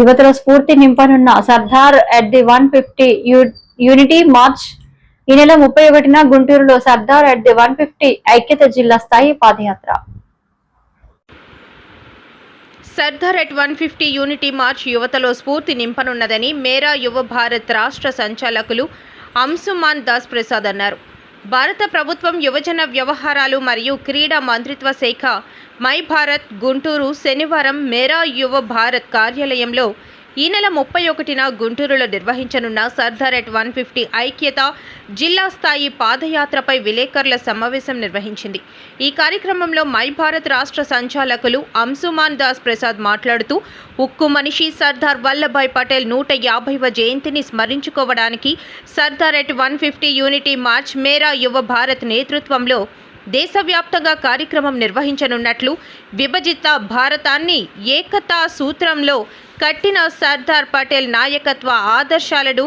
యువతలో స్ఫూర్తి నింపనున్న Sardar at the one fifty unity march ఈ నెల ముప్పై ఒకటిన గుంటూరులో Sardar at the one fifty ఐక్యత జిల్లా స్థాయి పాదయాత్ర. Sardar at one fifty unity march యువతలో స్ఫూర్తి నింపనున్నదని మేరా యువ భారత్ రాష్ట్ర సంచాలకులు అంశుమాన్ దాస్ ప్రసాద్ అన్నారు. భారత ప్రభుత్వం యువజన వ్యవహారాలు మరియు క్రీడా మంత్రిత్వ శాఖ మై భారత్ గుంటూరు శనివారం మేరా యువ భారత్ కార్యాలయంలో ఈ నెల ముప్పై ఒకటిన గుంటూరులో నిర్వహించనున్న సర్దార్ ఎట్ వన్ ఫిఫ్టీ ఐక్యత జిల్లా స్థాయి పాదయాత్రపై విలేకరుల సమావేశం నిర్వహించింది. ఈ కార్యక్రమంలో మై భారత్ రాష్ట్ర సంచాలకులు అంశుమాన్ దాస్ ప్రసాద్ మాట్లాడుతూ ఉక్కు మనిషి సర్దార్ వల్లభాయ్ పటేల్ నూట యాభైవ జయంతిని స్మరించుకోవడానికి Sardar at one fifty unity march Mera Yuva Bharat నేతృత్వంలో దేశవ్యాప్తంగా కార్యక్రమం నిర్వహించనున్నట్లు విభజిత భారతాన్ని ఏకతా సూత్రంలో కట్టిన సర్దార్ పటేల్ నాయకత్వ ఆదర్శాలను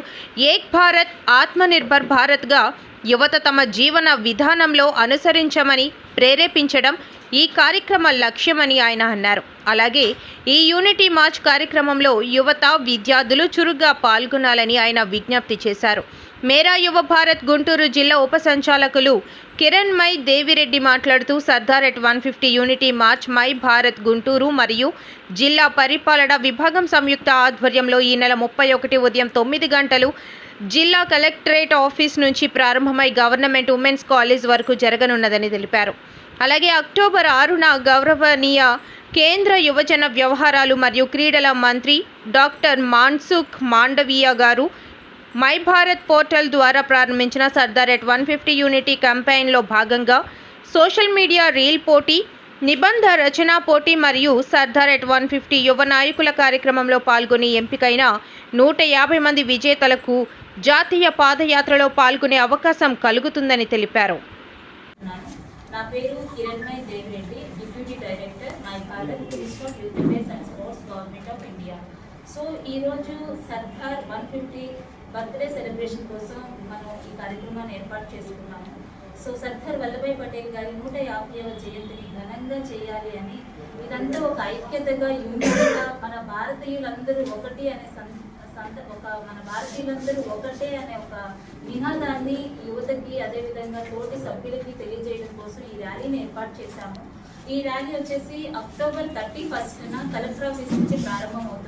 ఏక్ భారత్ ఆత్మనిర్భర్ భారత్గా యువత తమ జీవన విధానంలో అనుసరించమని ప్రేరేపించడం ఈ కార్యక్రమ లక్ష్యమని ఆయన అన్నారు. అలాగే ఈ యూనిటీ మార్చ్ కార్యక్రమంలో యువత విద్యార్థులు చురుగ్గా పాల్గొనాలని ఆయన విజ్ఞప్తి చేశారు. మేరా యువ భారత్ గుంటూరు జిల్లా ఉప సంచాలకులు కిరణ్ మై దేవిరెడ్డి మాట్లాడుతూ Sardar at one fifty unity march my Bharat Guntur మరియు జిల్లా పరిపాలన విభాగం సంయుక్త ఆధ్వర్యంలో ఈ నెల ముప్పై ఒకటి ఉదయం తొమ్మిది గంటలు జిల్లా కలెక్టరేట్ ఆఫీస్ నుంచి ప్రారంభమై గవర్నమెంట్ ఉమెన్స్ కాలేజ్ వరకు జరగనున్నదని తెలిపారు. అలాగే అక్టోబర్ ఆరున గౌరవనీయ కేంద్ర యువజన వ్యవహారాలు మరియు క్రీడల మంత్రి డాక్టర్ మాన్సుఖ్ మాండవీయ గారు మై భారత్ పోర్టల్ ద్వారా ప్రారంభించిన Sardar at one fifty unity క్యాంపెయిన్లో భాగంగా సోషల్ మీడియా రీల్ పోటీ నిబంధ రచనా పోటీ మరియు సర్దార్ ఎట్ వన్ ఫిఫ్టీ యువ నాయకుల కార్యక్రమంలో పాల్గొని ఎంపికైన నూట యాభై మంది విజేతలకు జాతీయ పాదయాత్రలో పాల్గొనే అవకాశం కలుగుతుందని తెలిపారు. నా పేరు Kiranmai Devireddy deputy director. My Bharat institute youth affairs and sports government of India so ఈరోజు Sardar one fifty birthday celebration కోసం మనం ఈ కార్యక్రమాన్ని ఏర్పాటు చేసుకున్నాము. సో సర్దార్ వల్లభాయ్ పటేల్ గారి నూట యాభైవ జయంతిని ఘనంగా చేయాలి అని ఇదంతా ఒక ఐక్యతగా యూనిట్గా మన భారతీయులందరూ ఒకటి అనే సం- సంత- ఒక మన భారతీయులందరూ ఒకటే అనే ఒక నినాదాన్ని యువతకి అదేవిధంగా తోటి సభ్యులకి తెలియజేయడం కోసం ఈ ర్యాలీని ఏర్పాటు చేశాము. ఈ ర్యాలీ వచ్చేసి అక్టోబర్ థర్టీ ఫస్ట్న కలెక్టర్ ఆఫీస్ నుంచి ప్రారంభం అవుతుంది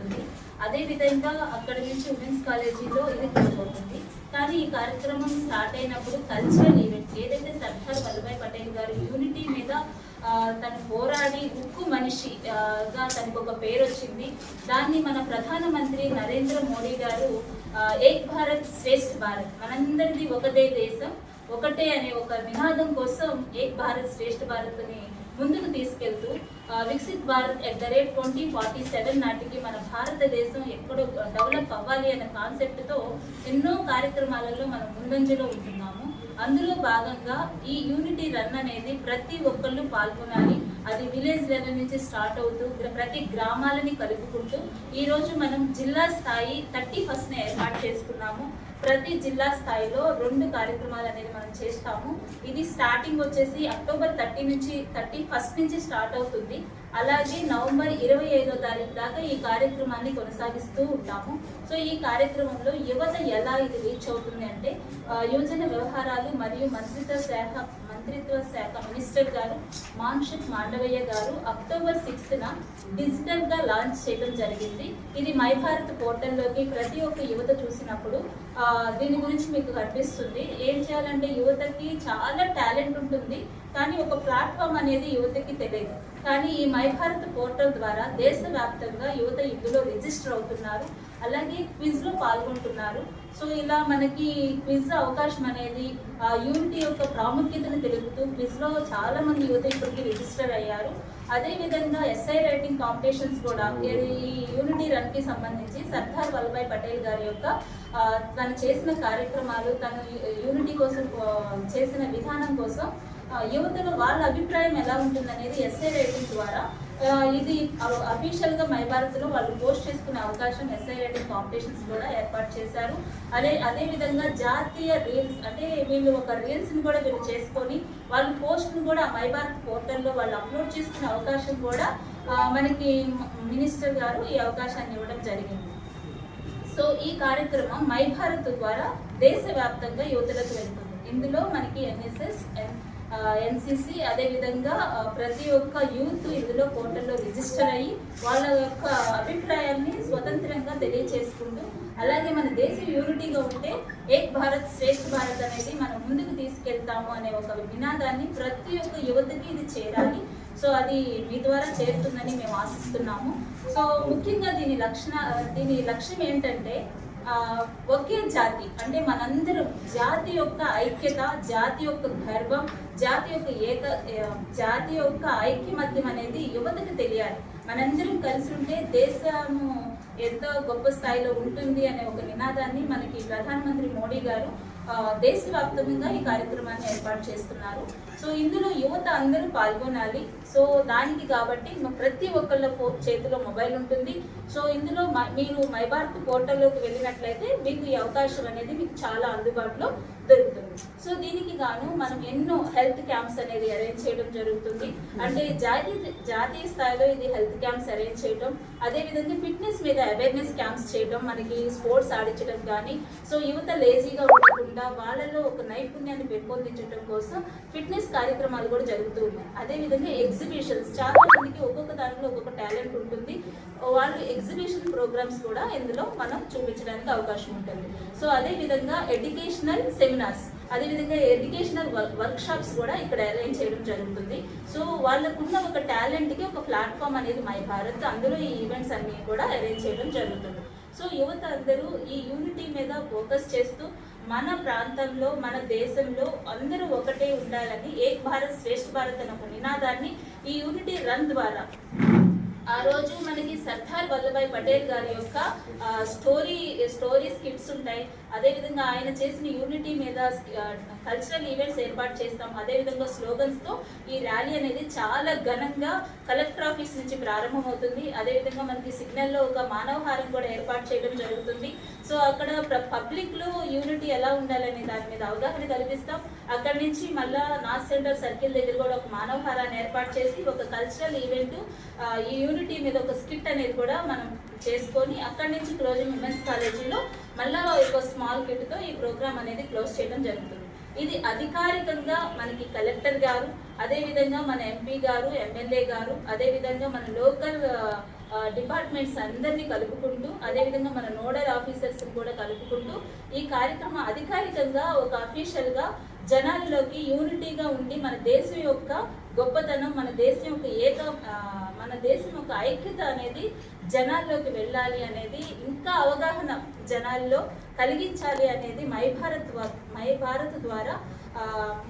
అదేవిధంగా అక్కడ నుంచి ఉమెన్స్ కాలేజీలో ఇది కొనసాగుతుంది కానీ ఈ కార్యక్రమం స్టార్ట్ అయినప్పుడు కల్చరల్ ఈవెంట్ ఏదైతే సర్దార్ వల్లభాయ్ పటేల్ గారు యూనిటీ మీద తను పోరాడి ఉక్కు మనిషిగా తనకు ఒక పేరు వచ్చింది దాన్ని మన ప్రధానమంత్రి నరేంద్ర మోడీ గారు ఏక్ భారత్ శ్రేష్ఠ భారత్ మనందరిది ఒకటే దేశం ఒకటే అనే ఒక నినాదం కోసం ఏక్ భారత్ శ్రేష్ఠ భారత్ని ముందుకు తీసుకెళ్తూ Viksit Bharat at the rate twenty forty seven నాటికి మన భారతదేశం ఎక్కడో డెవలప్ అవ్వాలి అనే కాన్సెప్ట్తో ఎన్నో కార్యక్రమాలలో మనం ముందంజలో ఉంటున్నాము. అందులో భాగంగా ఈ యూనిటీ రన్ అనేది ప్రతి ఒక్కళ్ళు పాల్గొనాలి. అది విలేజ్ లెవెల్ నుంచి స్టార్ట్ అవుతూ ప్రతి గ్రామాలని కలుపుకుంటూ ఈరోజు మనం జిల్లా స్థాయి థర్టీ ఫస్ట్ని ఏర్పాటు చేసుకున్నాము. ప్రతి జిల్లా స్థాయిలో రెండు కార్యక్రమాలు అనేది మనం చేస్తాము. ఇది స్టార్టింగ్ వచ్చేసి అక్టోబర్ థర్టీ నుంచి థర్టీ ఫస్ట్ నుంచి స్టార్ట్ అవుతుంది. అలాగే నవంబర్ ఇరవై ఐదో తారీఖు దాకా ఈ కార్యక్రమాన్ని కొనసాగిస్తూ ఉంటాము. సో ఈ కార్యక్రమంలో యువత ఎలా ఇది రీచ్ అవుతుంది అంటే యువజన వ్యవహారాలు మరియు మంత్రిత్వ శాఖ మంత్రిత్వ శాఖ మినిస్టర్ గారు మాన్షుక్ మాండవయ్య గారు అక్టోబర్ సిక్స్త్న డిజిటల్గా లాంచ్ చేయడం జరిగింది. ఇది మై భారత్ పోర్టల్లోకి ప్రతి ఒక్క యువత చూసినప్పుడు దీని గురించి మీకు కనిపిస్తుంది. ఏం చేయాలంటే యువతకి చాలా టాలెంట్ ఉంటుంది కానీ ఒక ప్లాట్ఫామ్ అనేది యువతకి తెలియదు. కానీ ఈ మై భారత్ పోర్టల్ ద్వారా దేశవ్యాప్తంగా యువత ఇందులో రిజిస్టర్ అవుతున్నారు. అలాగే క్విజ్లో పాల్గొంటున్నారు. సో ఇలా మనకి క్విజ్ అవకాశం అనేది ఆ యూనిటీ యొక్క ప్రాముఖ్యతను తెలుపుతూ క్విజ్లో చాలా మంది యువత ఇప్పటికి రిజిస్టర్ అయ్యారు. అదేవిధంగా ఎస్ఐ రైటింగ్ కాంపిటీషన్స్ కూడా ఈ యూనిటీ రన్కి సంబంధించి సర్దార్ వల్లభాయ్ పటేల్ గారి యొక్క తను చేసిన కార్యక్రమాలు తను యూనిటీ కోసం చేసిన విధానం కోసం యువతలో వాళ్ళ అభిప్రాయం ఎలా ఉంటుందనేది ఎస్ఐ రైటింగ్ ద్వారా ఇది అఫీషియల్గా మై లో వాళ్ళు పోస్ట్ చేసుకునే అవకాశం ఎస్ఐ రైటింగ్ కాంపిటీషన్స్ కూడా ఏర్పాటు చేశారు. అదే అదే విధంగా జాతీయ రీల్స్ అంటే వీళ్ళు ఒక రీల్స్ని కూడా వీళ్ళు చేసుకొని వాళ్ళ పోస్ట్ను కూడా మై భారత్ పోర్టల్లో వాళ్ళు అప్లోడ్ చేసుకునే అవకాశం కూడా మనకి మినిస్టర్ గారు ఈ అవకాశాన్ని ఇవ్వడం జరిగింది. సో ఈ కార్యక్రమం మై భారత్ ద్వారా దేశవ్యాప్తంగా యువతలకు వెళ్తుంది. ఇందులో మనకి ఎన్ఎస్ఎస్ ఎన్సిసి అదేవిధంగా ప్రతి ఒక్క యూత్ ఇందులో పోర్టల్లో రిజిస్టర్ అయ్యి వాళ్ళ యొక్క అభిప్రాయాన్ని స్వతంత్రంగా తెలియచేసుకుంటూ అలాగే మన దేశం యూనిటీగా ఉంటే ఏక్ భారత్ శ్రేష్ఠ భారత్ అనేది మనం ముందుకు తీసుకెళ్తాము అనే ఒక నినాదాన్ని ప్రతి ఒక్క యువతకి ఇది చేరాలి. సో అది మీ ద్వారా చేరుతుందని మేము ఆశిస్తున్నాము. సో ముఖ్యంగా దీని లక్షణ దీని లక్ష్యం ఏంటంటే ఒకే జాతి అంటే మనందరం జాతి యొక్క ఐక్యత జాతి యొక్క గర్వం జాతి యొక్క ఏక జాతి యొక్క ఐక్యమత్యం అనేది యువతకు తెలియాలి. మనందరం కలిసి ఉంటే దేశము ఎంతో గొప్ప స్థాయిలో ఉంటుంది అనే ఒక నినాదాన్ని మనకి ప్రధానమంత్రి మోడీ గారు దేశవ్యాప్తంగా ఈ కార్యక్రమాన్ని ఏర్పాటు చేస్తున్నారు. సో ఇందులో యువత అందరూ పాల్గొనాలి. సో దానికి కాబట్టి ప్రతి ఒక్కళ్ళ ఫో- చేతిలో మొబైల్ ఉంటుంది. సో ఇందులో మ- మీరు మై భారత్ పోర్టల్లోకి వెళ్ళినట్లయితే మీకు ఈ అవకాశం అనేది మీకు చాలా అందుబాటులో దొరుకుతుంది. సో దీనికి గాను మనం ఎన్నో హెల్త్ క్యాంప్స్ అనేది అరేంజ్ చేయడం జరుగుతుంది. అంటే జాతీయ జాతీయ స్థాయిలో ఇది హెల్త్ క్యాంప్స్ అరేంజ్ చేయడం అదేవిధంగా ఫిట్నెస్ మీద అవేర్నెస్ క్యాంప్స్ చేయడం మనకి స్పోర్ట్స్ ఆడించడం కానీ సో యువత లేజీగా ఉండకుండా వాళ్ళలో ఒక నైపుణ్యాన్ని పెంపొందించడం కోసం ఫిట్నెస్ కార్యక్రమాలు కూడా జరుగుతూ ఉన్నాయి. అదేవిధంగా ఎగ్జిబిషన్స్ చాలా మందికి ఒక్కొక్క దానిలో ఒక్కొక్క టాలెంట్ ఉంటుంది. వాళ్ళు ఎగ్జిబిషన్ ప్రోగ్రామ్స్ కూడా ఇందులో మనం చూపించడానికి అవకాశం ఉంటుంది. సో అదే విధంగా ఎడ్యుకేషనల్ సెమినార్స్ అదేవిధంగా ఎడ్యుకేషనల్ వర్క్ షాప్స్ కూడా ఇక్కడ అరేంజ్ చేయడం జరుగుతుంది. సో వాళ్ళకున్న ఒక టాలెంట్కి ఒక ప్లాట్ఫామ్ అనేది మై భారత్ అందులో ఈ ఈవెంట్స్ అన్నీ కూడా అరేంజ్ చేయడం జరుగుతుంది. సో యువత అందరూ ఈ యూనిటీ మీద ఫోకస్ చేస్తూ మన ప్రాంతంలో మన దేశంలో అందరూ ఒకటే ఉండాలని ఏక్ భారత్ శ్రేష్ఠ భారత్ అనే ఒక నినాదాన్ని ఈ యూనిటీ రన్ ద్వారా ఆ రోజు మనకి సర్దార్ వల్లభాయ్ పటేల్ గారి యొక్క స్టోరీ స్టోరీ స్కిట్స్ ఉంటాయి. అదేవిధంగా ఆయన చేసిన యూనిటీ మీద కల్చరల్ ఈవెంట్స్ ఏర్పాటు చేస్తాం. అదేవిధంగా స్లోగన్స్తో ఈ ర్యాలీ అనేది చాలా ఘనంగా కలెక్టర్ ఆఫీస్ నుంచి ప్రారంభమవుతుంది. అదేవిధంగా మనకి సిగ్నల్లో ఒక మానవహారం కూడా ఏర్పాటు చేయడం జరుగుతుంది. సో అక్కడ పబ్లిక్లో యూనిటీ ఎలా ఉండాలనే దాని మీద అవగాహన కల్పిస్తాం. అక్కడి నుంచి మళ్ళా నార్త్ సెంటర్ సర్కిల్ దగ్గర కూడా ఒక మానవహారాన్ని ఏర్పాటు చేసి ఒక కల్చరల్ ఈవెంట్ ఈ యూనిటీ మీద ఒక స్కిట్ అనేది కూడా మనం చేసుకొని అక్కడి నుంచి క్లోజింగ్ ఉమెన్స్ కాలేజీలో మళ్ళా ఒక స్మాల్ కిట్తో ఈ ప్రోగ్రామ్ అనేది క్లోజ్ చేయడం జరుగుతుంది. ఇది అధికారికంగా మనకి కలెక్టర్ గారు అదేవిధంగా మన ఎంపీ గారు ఎమ్మెల్యే గారు అదే విధంగా మన లోకల్ డిపార్ట్మెంట్స్ అందరినీ కలుపుకుంటూ అదేవిధంగా మన నోడల్ ఆఫీసర్స్ కూడా కలుపుకుంటూ ఈ కార్యక్రమం అధికారికంగా ఒక అఫీషియల్గా జనాలలోకి యూనిటీగా ఉండి మన దేశం యొక్క గొప్పతనం మన దేశం యొక్క ఏక మన దేశం యొక్క ఐక్యత అనేది జనాల్లోకి వెళ్ళాలి అనేది ఇంకా అవగాహన జనాల్లో కలిగించాలి అనేది మై భారత్ మై భారత్ ద్వారా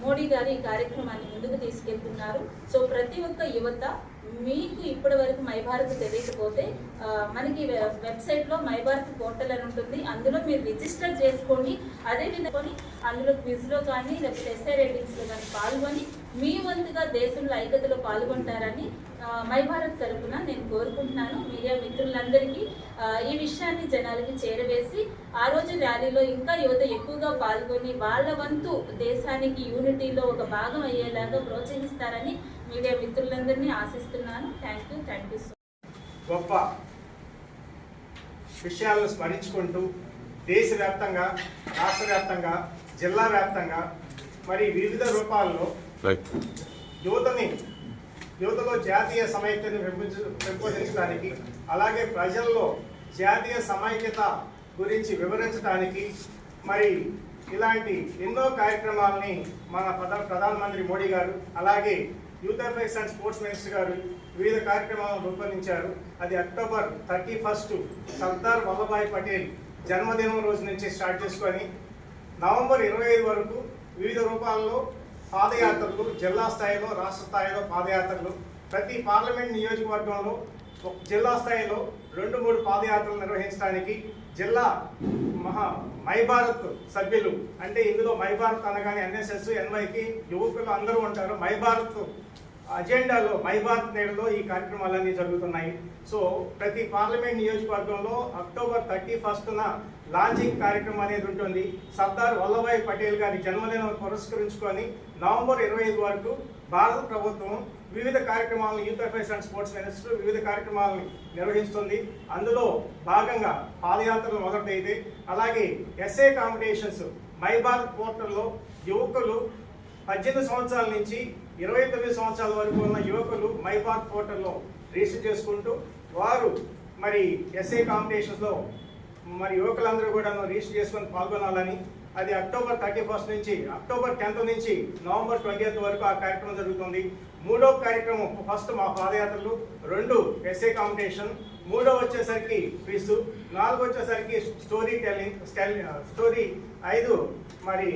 మోడీ గారు ఈ కార్యక్రమాన్ని ముందుకు తీసుకెళ్తున్నారు. సో ప్రతి ఒక్క యువత మీకు ఇప్పటి వరకు మైభారత్ తెలియకపోతే మనకి వెబ్సైట్లో మై భారత్ పోర్టల్ అని ఉంటుంది. అందులో మీరు రిజిస్టర్ చేసుకోండి అదే విధంగా అందులో క్విజ్లో కానీ లేకపోతే ఎస్ఐ రేటింగ్స్లో కానీ పాల్గొని మీ వంతుగా దేశంలో ఐక్యతలో పాల్గొంటారని మైభారత్ తరఫున తరపున నేను కోరుకుంటున్నాను. మీడియా మిత్రులందరికీ ఈ విషయాన్ని జనాలకి చేరవేసి ఆ రోజు ర్యాలీలో ఇంకా యువత ఎక్కువగా పాల్గొని వాళ్ళ వంతు దేశానికి యూనిటీలో ఒక భాగం అయ్యేలాగా ప్రోత్సహిస్తారని మీడియా మిత్రులందరినీ ఆశిస్తున్నాను. Thank you thank you so గొప్ప విషయాలను స్మరించుకుంటూ దేశవ్యాప్తంగా రాష్ట్ర వ్యాప్తంగా జిల్లా వ్యాప్తంగా మరి వివిధ రూపాల్లో రైట్ యువతని యువతలో జాతీయ సమైక్యతను పెంపొందించడానికి అలాగే ప్రజల్లో జాతీయ సమైక్యత గురించి వివరించడానికి మరి ఇలాంటి ఎన్నో కార్యక్రమాలని మన ప్రధా ప్రధానమంత్రి మోడీ గారు అలాగే youth affairs and sports minister గారు వివిధ కార్యక్రమాలను రూపొందించారు. అది October thirty first Sardar Vallabhbhai Patel జన్మదినం రోజు నుంచి స్టార్ట్ చేసుకొని నవంబర్ ఇరవై ఐదు వరకు వివిధ రూపాల్లో పాదయాత్రలు జిల్లా స్థాయిలో రాష్ట్ర స్థాయిలో పాదయాత్రలు. ప్రతి పార్లమెంట్ నియోజకవర్గంలో జిల్లా స్థాయిలో రెండు మూడు పాదయాత్రలు నిర్వహించడానికి జిల్లా మహా మైభారత్ సభ్యులు. అంటే ఇందులో మైభారత్ అనగానే ఎన్ఎస్ఎస్ ఎన్వైకి యువకులు అందరూ ఉంటారు. మైభారత్ అజెండాలో మై భారత్ నేడులో ఈ కార్యక్రమాలన్నీ జరుగుతున్నాయి. సో ప్రతి పార్లమెంట్ నియోజకవర్గంలో అక్టోబర్ థర్టీ ఫస్ట్న లాంచింగ్ కార్యక్రమం అనేది ఉంటుంది. సర్దార్ వల్లభాయ్ పటేల్ గారి జన్మదినం పురస్కరించుకొని నవంబర్ ఇరవై ఐదు వరకు భారత ప్రభుత్వం వివిధ కార్యక్రమాలను youth affairs and sports minister వివిధ కార్యక్రమాలను నిర్వహిస్తుంది. అందులో భాగంగా పాదయాత్రలు మొదటైతే అలాగే ఎస్ఏ కాంపిటీషన్స్ మై భారత్ పోర్టల్లో యువకులు పద్దెనిమిది సంవత్సరాల నుంచి ఇరవై తొమ్మిది సంవత్సరాల వరకు ఉన్న యువకులు మై భారత్ పోర్టల్లో రిజిస్టర్ చేసుకుంటూ వారు మరి ఎస్ఏ కాంపిటీషన్స్లో మరి యువకులందరూ కూడా రిజిస్టర్ చేసుకొని పాల్గొనాలని అది అక్టోబర్ థర్టీ ఫస్ట్ నుంచి అక్టోబర్ టెన్త్ నుంచి నవంబర్ ట్వంటీ వరకు ఆ కార్యక్రమం జరుగుతుంది. మూడో కార్యక్రమం ఫస్ట్ మా పాదయాత్రలు రెండు ఎస్ఏ కాంపిటీషన్ మూడో వచ్చేసరికి క్విజ్ నాలుగు వచ్చేసరికి స్టోరీ టెల్లింగ్ స్టోరీ ఐదు మరి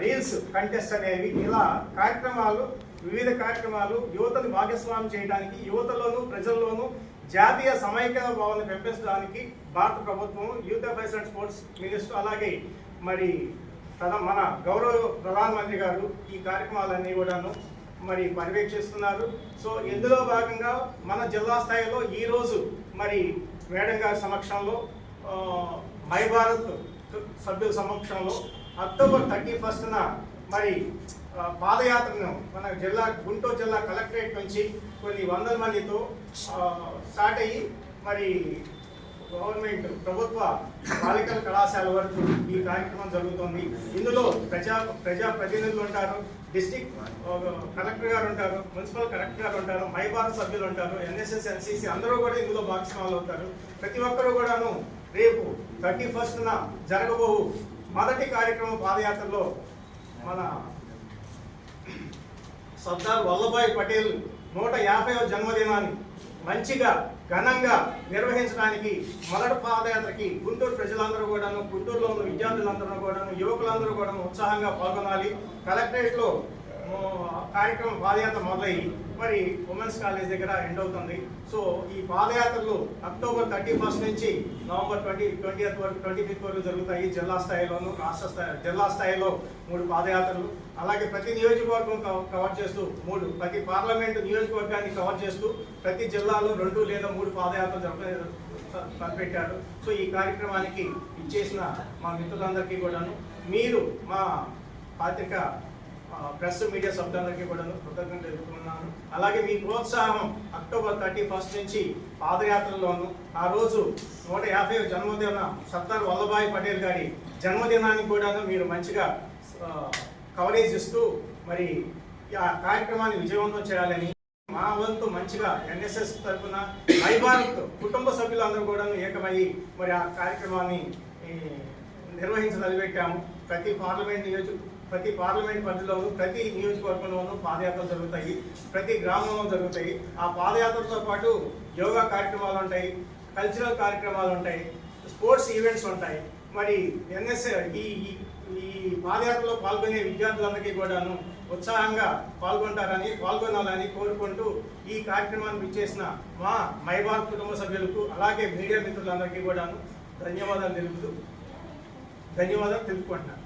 రీల్స్ కంటెస్ట్ అనేవి. ఇలా కార్యక్రమాలు వివిధ కార్యక్రమాలు యువతను భాగస్వామ్యం చేయడానికి యువతలోను ప్రజల్లోనూ జాతీయ సమైక్య భావాన్ని పెంపించడానికి భారత ప్రభుత్వం youth affairs and sports minister అలాగే మరి ప్రధా మన గౌరవ ప్రధానమంత్రి గారు ఈ కార్యక్రమాలన్నీ కూడాను మరి పర్యవేక్షిస్తున్నారు. సో ఇందులో భాగంగా మన జిల్లా స్థాయిలో ఈరోజు మరి మేడం గారి సమక్షంలో ఆ, మై భారత్ సభ్యుల సమక్షంలో అక్టోబర్ థర్టీ ఫస్ట్న మరి పాదయాత్రను మన జిల్లా గుంటూరు జిల్లా కలెక్టరేట్ నుంచి కొన్ని వందల మందితో స్టార్ట్ అయ్యి మరి ప్రభుత్వ బాలికల కళాశాల వరకు ఈ కార్యక్రమం జరుగుతుంది. ఇందులో ప్రజా ప్రజా ప్రతినిధులు ఉంటారు. డిస్టిక్ కలెక్టర్ గారు ఉంటారు. మున్సిపల్ కలెక్టర్ గారు ఉంటారు. మైబార్ సభ్యులు ఉంటారు. ఎన్ఎస్ఎస్ ఎన్సీసీ అందరూ కూడా ఇందులో భాగస్వాములు అవుతారు ప్రతి ఒక్కరూ కూడాను రేపు థర్టీ ఫస్ట్న జరగబోవు మొదటి కార్యక్రమం పాదయాత్రలో మన సర్దార్ వల్లభాయ్ పటేల్ నూట యాభైవ జన్మదినాన్ని మంచిగా ఘనంగా నిర్వహించడానికి మొదటి పాదయాత్రకి గుంటూరు ప్రజలందరూ కూడాను గుంటూరులో ఉన్న విద్యార్థులందరూ కూడాను యువకులందరూ కూడాను ఉత్సాహంగా పాల్గొనాలి. కలెక్టరేట్లో కార్యక్రమం పాదయాత్ర మొదలయ్యి మరి ఉమెన్స్ కాలేజ్ దగ్గర ఎండ్ అవుతుంది. సో ఈ పాదయాత్రలు అక్టోబర్ థర్టీ ఫస్ట్ నుంచి నవంబర్ ట్వంటీ ట్వంటీ వరకు ట్వంటీ ఫిఫ్త్ వరకు జరుగుతాయి. జిల్లా స్థాయిలోను రాష్ట్ర స్థాయి జిల్లా స్థాయిలో మూడు పాదయాత్రలు. అలాగే ప్రతి నియోజకవర్గం కవర్ చేస్తూ మూడు ప్రతి పార్లమెంట్ నియోజకవర్గాన్ని కవర్ చేస్తూ ప్రతి జిల్లాలో రెండు లేదా మూడు పాదయాత్రలు జరప తలపెట్టారు. సో ఈ కార్యక్రమానికి ఇచ్చేసిన మా మిత్రులందరికీ కూడాను. మీరు మా పాత్రిక ప్రెస్ మీడియా శబ్దాలకి కూడా కృతజ్ఞతలు తెలుపుతున్నాను. అలాగే మీ ప్రోత్సాహం అక్టోబర్ థర్టీ ఫస్ట్ నుంచి పాదయాత్రలోను ఆ రోజు నూట యాభై జన్మదిన సర్దార్ వల్లభాయ్ పటేల్ గారి జన్మదినానికి కూడాను మీరు మంచిగా కవరేజ్ ఇస్తూ మరి ఆ కార్యక్రమాన్ని విజయవంతం చేయాలని మా వంతు మంచిగా ఎన్ఎస్ఎస్ తరఫున మై భారత్ కుటుంబ సభ్యులందరూ కూడా ఏకమయ్యి మరి ఆ కార్యక్రమాన్ని నిర్వహించదలిపెట్టాము ప్రతి పార్లమెంట్ నియోజక ప్రతి పార్లమెంట్ పరిధిలోనూ ప్రతి నియోజకవర్గంలోనూ పాదయాత్రలు జరుగుతాయి ప్రతి గ్రామంలో జరుగుతాయి. ఆ పాదయాత్రతో పాటు యోగా కార్యక్రమాలు ఉంటాయి కల్చరల్ కార్యక్రమాలు ఉంటాయి స్పోర్ట్స్ ఈవెంట్స్ ఉంటాయి. మరి ఎన్ఎస్ ఈ ఈ- పాదయాత్రలో పాల్గొనే విద్యార్థులందరికీ కూడాను ఉత్సాహంగా పాల్గొంటారని పాల్గొనాలని కోరుకుంటూ ఈ కార్యక్రమాన్ని ఇచ్చేసిన మా మైబార్ కుటుంబ సభ్యులకు అలాగే మీడియా మిత్రులందరికీ కూడాను ధన్యవాదాలు తెలుపుతూ ధన్యవాదాలు తెలుపుకుంటున్నాను.